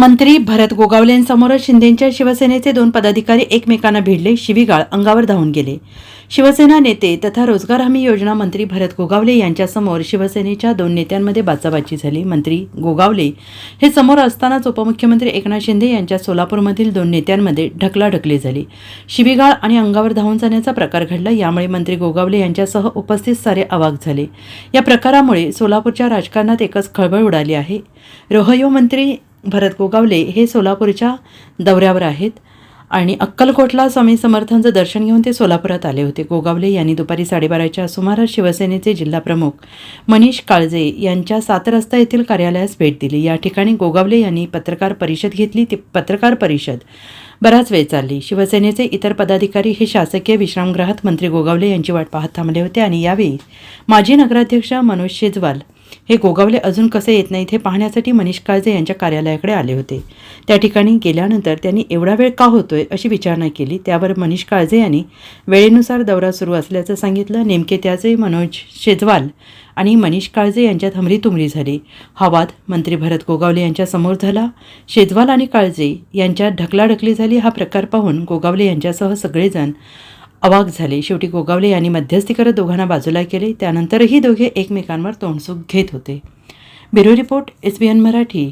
मंत्री भरत गोगावलेंसमोरच शिंदेच्या शिवसेनेचे दोन पदाधिकारी एकमेकांना भिडले शिवीगाळ अंगावर धावून गेले. शिवसेना नेते तथा रोजगार हमी योजना मंत्री भरत गोगावले यांच्यासमोर शिवसेनेच्या दोन नेत्यांमध्ये बाचाबाची झाली. मंत्री गोगावले हे समोर असतानाच उपमुख्यमंत्री एकनाथ शिंदे यांच्या सोलापूरमधील दोन नेत्यांमध्ये ढकलाढकली झाली. शिवीगाळ आणि अंगावर धावून जाण्याचा प्रकार घडला. यामुळे मंत्री गोगावले यांच्यासह उपस्थित सारे अवाक झाले. या प्रकारामुळे सोलापूरच्या राजकारणात एकच खळबळ उडाली आहे. रोहयो मंत्री भरत गोगावले हे सोलापूरच्या दौऱ्यावर आहेत आणि अक्कलकोटला स्वामी समर्थांचं दर्शन घेऊन ते सोलापुरात आले होते. गोगावले यांनी दुपारी साडेबाराच्या सुमारास शिवसेनेचे जिल्हाप्रमुख मनीष काळजे यांच्या सात रस्ता येथील कार्यालयास भेट दिली. या ठिकाणी गोगावले यांनी पत्रकार परिषद घेतली. ती पत्रकार परिषद बराच वेळ चालली. शिवसेनेचे इतर पदाधिकारी हे शासकीय विश्रामगृहात मंत्री गोगावले यांची वाट पाहत थांबले होते आणि यावेळी माजी नगराध्यक्ष मनोज शेजवाल हे गोगावले अजून कसे येत नाहीत हे पाहण्यासाठी मनीष काळजे यांच्या कार्यालयाकडे आले होते. त्या ठिकाणी गेल्यानंतर त्यांनी एवढा वेळ का होतोय अशी विचारणा केली. त्यावर मनीष काळजे यांनी वेळेनुसार दौरा सुरू असल्याचं सांगितलं. नेमके त्याचे मनोज शेजवाल आणि मनीष काळजे यांच्यात हमरीतुमरी झाली. हा वाद मंत्री भरत गोगावले यांच्यासमोर झाला. शेजवाल आणि काळजे यांच्यात ढकलाढकली झाली. हा प्रकार पाहून गोगावले यांच्यासह सगळेजण अवाक झाले. शेवटी गोगावले यांनी मध्यस्थी करत दोघांना बाजूला केले. त्यानंतरही दोघे एकमेकांवर तोंडसुख घेत होते. Bureau report S B N Marathi.